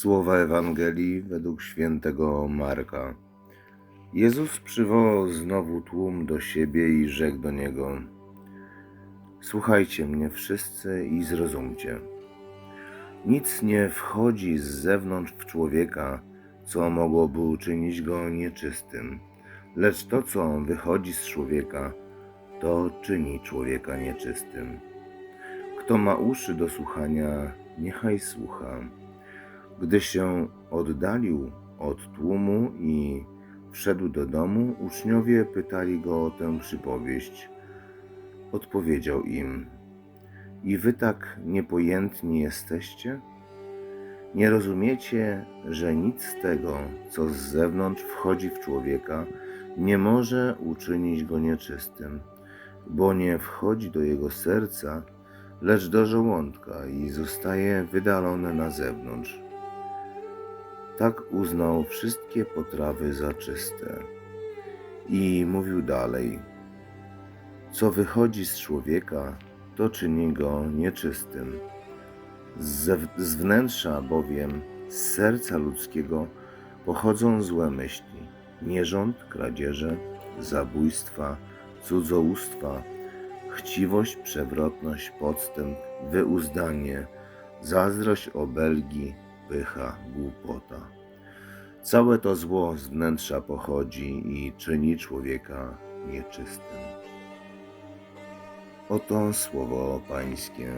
Słowa Ewangelii według świętego Marka. Jezus przywołał znowu tłum do siebie i rzekł do niego: Słuchajcie mnie wszyscy i zrozumcie. Nic nie wchodzi z zewnątrz w człowieka, co mogłoby uczynić go nieczystym, lecz to, co wychodzi z człowieka, to czyni człowieka nieczystym. Kto ma uszy do słuchania, niechaj słucha. Gdy się oddalił od tłumu i wszedł do domu, uczniowie pytali go o tę przypowieść. Odpowiedział im: I wy tak niepojętni jesteście? Nie rozumiecie, że nic z tego, co z zewnątrz wchodzi w człowieka, nie może uczynić go nieczystym, bo nie wchodzi do jego serca, lecz do żołądka i zostaje wydalone na zewnątrz. Tak uznał wszystkie potrawy za czyste. I mówił dalej: Co wychodzi z człowieka, to czyni go nieczystym. Z, z wnętrza bowiem, z serca ludzkiego, pochodzą złe myśli, nierząd, kradzieże, zabójstwa, cudzołóstwa, chciwość, przewrotność, podstęp, wyuzdanie, zazdrość, obelgi, pycha, głupota. Całe to zło z wnętrza pochodzi i czyni człowieka nieczystym. Oto słowo Pańskie.